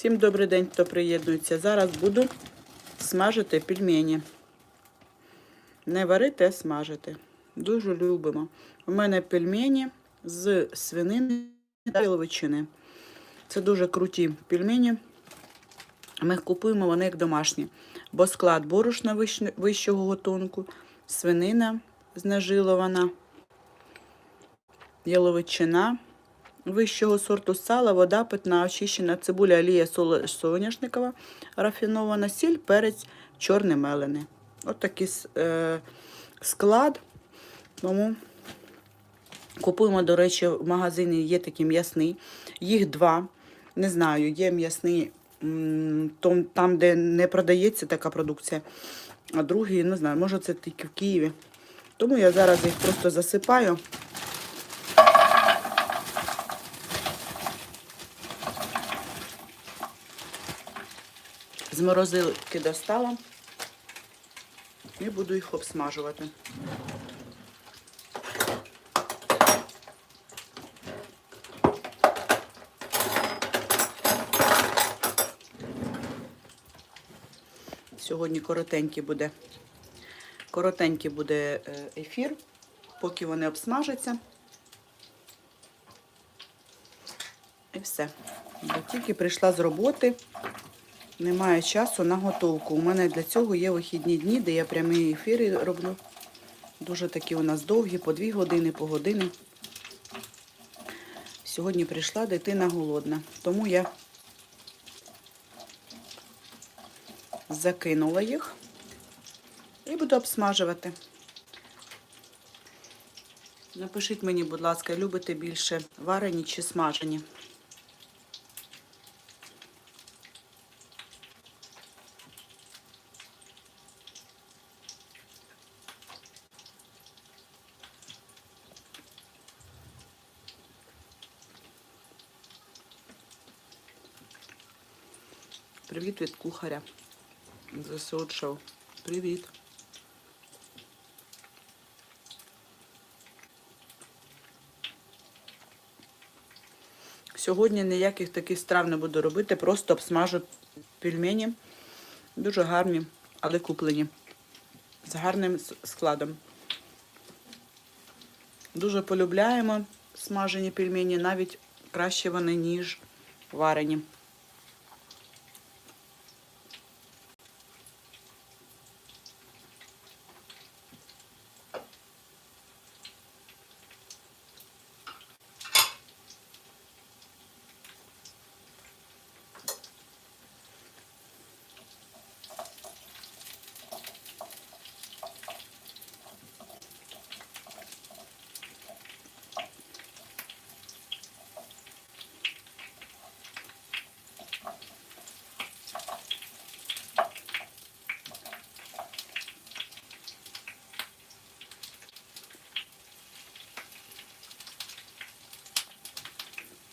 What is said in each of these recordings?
Всім добрий день, хто приєднується. Зараз буду смажити пельмені. Не варити, а смажити. Дуже любимо. У мене пельмені з свинини та яловичини. Це дуже круті пельмені. Ми купуємо вони як домашні. Бо склад борошна вищого готунку, свинина знежилована, яловичина вищого сорту сала, вода питна, очищена, цибуля, олія соняшникова, рафінована, сіль, перець, чорний мелений. От такий е, склад. Тому купуємо, до речі, в магазині є такий м'ясний. Їх два. Не знаю, є м'ясний там, де не продається така продукція. А другий, не знаю, може це тільки в Києві. Тому я зараз їх просто засипаю. З морозилки достала і буду їх обсмажувати. Сьогодні коротенький буде, коротенький буде е, ефір, поки вони обсмажаться. І все. Бо тільки прийшла з роботи, немає часу на готовку. У мене для цього є вихідні дні, де я прямі ефіри роблю. Дуже такі у нас довгі, по дві години, по години. Сьогодні прийшла дитина голодна, тому я закинула їх і буду обсмажувати. Напишіть мені, будь ласка, любите більше варені чи смажені. Привіт від кухаря. ЗСУ. Привіт. Сьогодні ніяких таких страв не буду робити, просто обсмажу пельмені. Дуже гарні, але куплені. З гарним складом. Дуже полюбляємо смажені пельмені, навіть краще вони, ніж варені.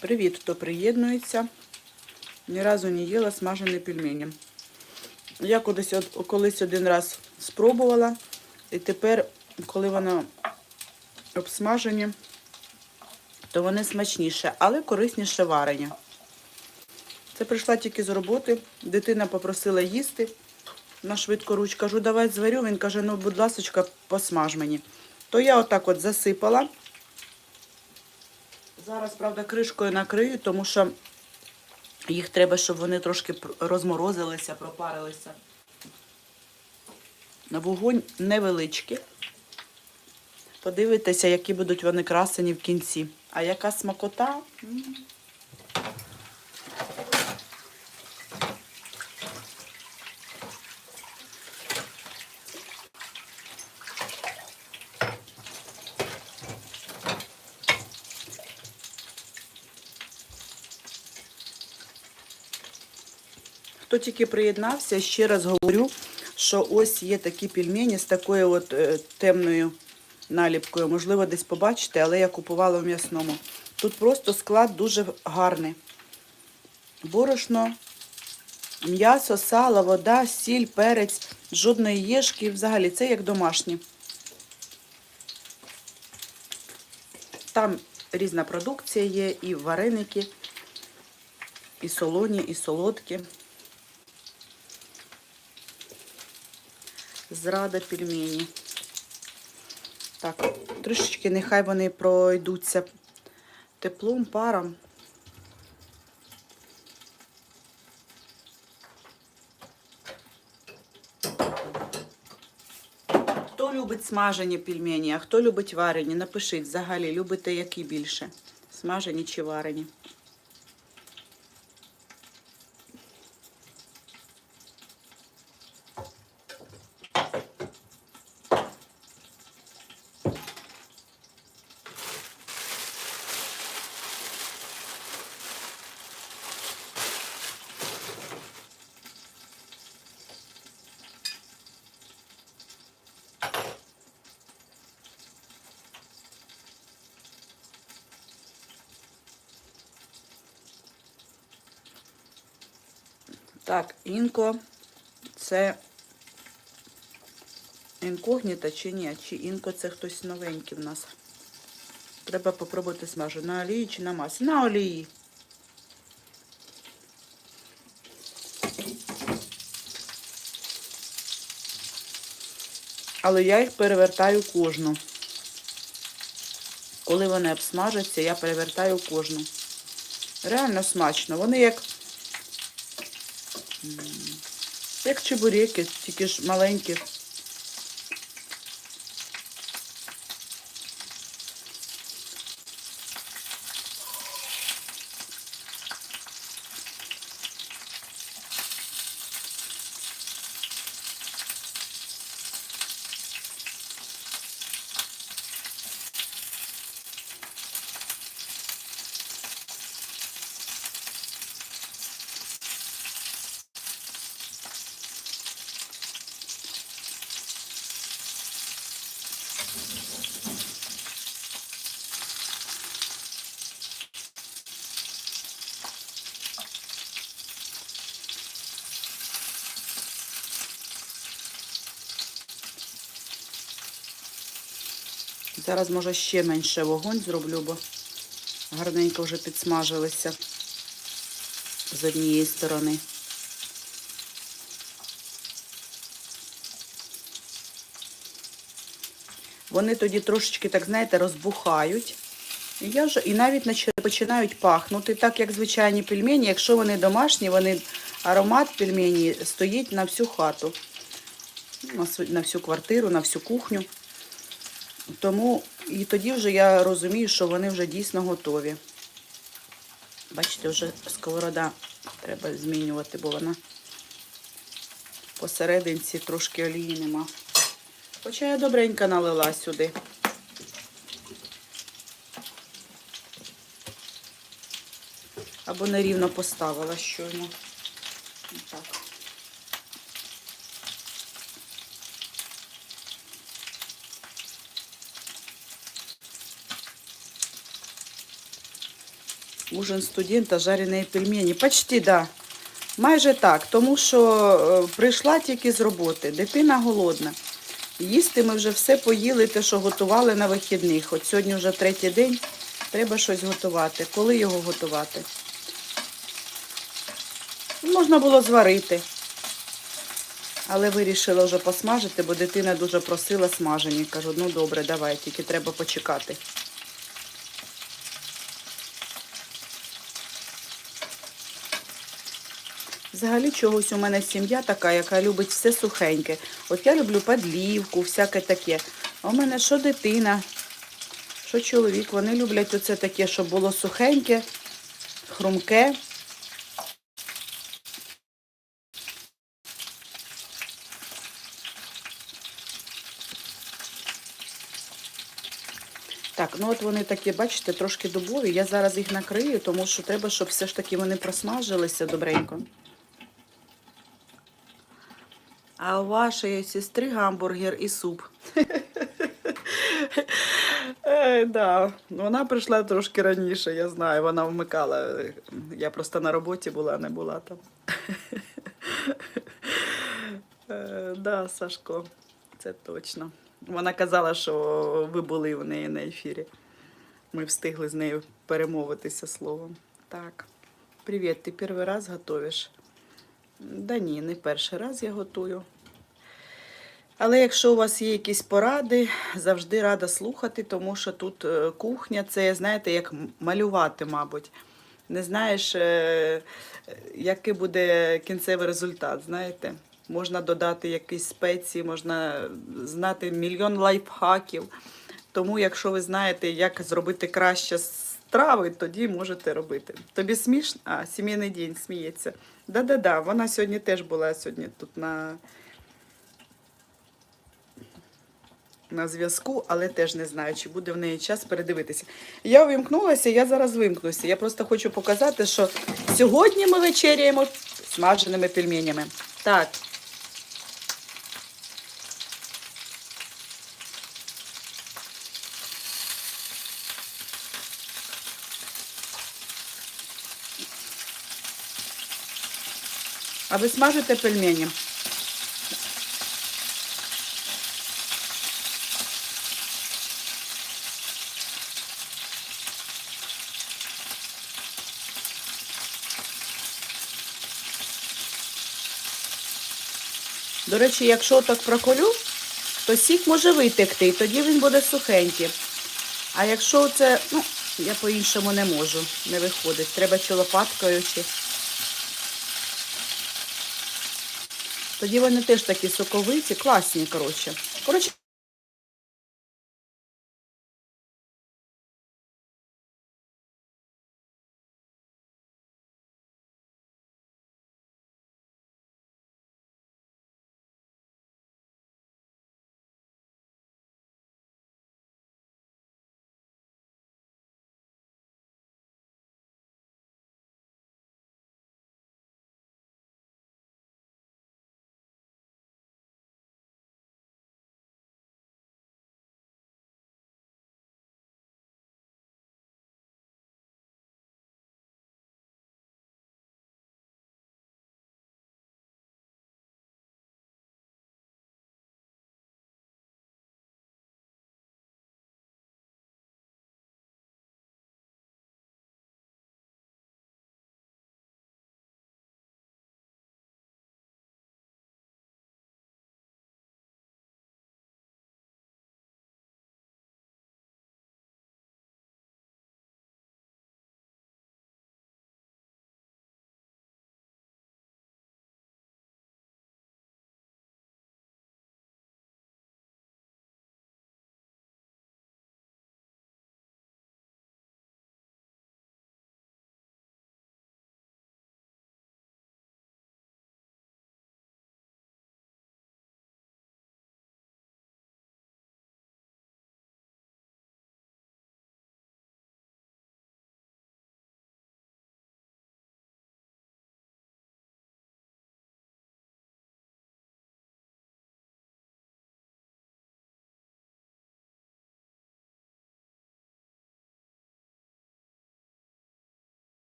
Привіт, хто приєднується. Ні разу не їла смажені пельмені. Я колись, колись один раз спробувала, і тепер, коли вони обсмажені, то вони смачніше, але корисніше варені. Це прийшла тільки з роботи. Дитина попросила їсти. На швидко руч кажу, давай зварю. Він каже, ну, будь ласочка, посмаж мені. То я отак от засипала. Зараз, правда, кришкою накрию, тому що їх треба, щоб вони трошки розморозилися, пропарилися. На вогонь невеличкий. Подивитися, які будуть вони красені в кінці. А яка смакота? Хто тільки приєднався, ще раз говорю, що ось є такі пельмені з такою от е, темною наліпкою. Можливо, десь побачите, але я купувала в м'ясному. Тут просто склад дуже гарний. Борошно, м'ясо, сало, вода, сіль, перець, жодної єшки. Взагалі, це як домашні. Там різна продукція є, і вареники, І солоні, і солодкі. Зрада пельмені. Так, трішечки нехай вони пройдуться теплом, паром. Хто любить смажені пельмені, а хто любить варені, напишіть взагалі, любите які більше? Смажені чи варені? Так, інко це інкогніта чи ні? Чи інко це хтось новенький в нас? Треба попробувати смажу. На олії чи на маслі? На олії. Але я їх перевертаю кожну. Коли вони обсмажаться, я перевертаю кожну. Реально смачно. Вони як Як чебуреки, тільки ж маленькі. Зараз, може, ще менше вогонь зроблю, бо гарненько вже підсмажилися з однієї сторони. Вони тоді трошечки, так знаєте, розбухають. І, я вже, і навіть починають пахнути, так як звичайні пельмені. Якщо вони домашні, вони аромат пельмені стоїть на всю хату, на всю квартиру, на всю кухню. Тому і тоді вже я розумію, що вони вже дійсно готові. Бачите, вже сковорода треба змінювати, бо вона посерединці трошки олії нема. Хоча я добренько налила сюди. Або нерівно поставила щойно. Так. Ужин студента, жарені пельмені. Почти, да. Майже так, тому що е, прийшла тільки з роботи. Дитина голодна. Їсти ми вже все поїли, те, що готували на вихідних. От сьогодні вже третій день, треба щось готувати. Коли його готувати? Можна було зварити. Але вирішила вже посмажити, бо дитина дуже просила смажені. Кажу, ну добре, давай, тільки треба почекати. Взагалі чогось у мене сім'я така, яка любить все сухеньке. От я люблю подлівку, всяке таке. А у мене що дитина, що чоловік, вони люблять оце таке, щоб було сухеньке, хрумке. Так, ну от вони такі, бачите, трошки дубові. Я зараз їх накрию, тому що треба, щоб все ж таки вони просмажилися добренько. А у вашої сестри гамбургер і суп. Е, да. Вона прийшла трошки раніше, я знаю, вона вмикала. Я просто на роботі була, не була там. Е, да, Сашко, це точно. Вона казала, що ви були в неї на ефірі. Ми встигли з нею перемовитися словом. Так. Привіт, ти перший раз готуєш? Да ні, не перший раз я готую. Але якщо у вас є якісь поради, завжди рада слухати, тому що тут е, кухня це, знаєте, як малювати, мабуть. Не знаєш, е, який буде кінцевий результат, знаєте. Можна додати якісь спеції, можна знати мільйон лайфхаків. Тому, якщо ви знаєте, як зробити краще страви, тоді можете робити. Тобі смішно? А, сімейний день сміється. Да-да-да, вона сьогодні теж була сьогодні тут на, на зв'язку, але теж не знаю, чи буде в неї час передивитися. Я увімкнулася, я зараз вимкнуся. Я просто хочу показати, що сьогодні ми вечеряємо смаженими пельменями. Так. А ви смажите пельмені? До речі, якщо так проколю, то сік може витекти, і тоді він буде сухенький. А якщо це, ну, я по-іншому не можу, не виходить. Треба чи лопаткою, чи. Тоді вони теж такі соковиті, класні, коротше. Коротше,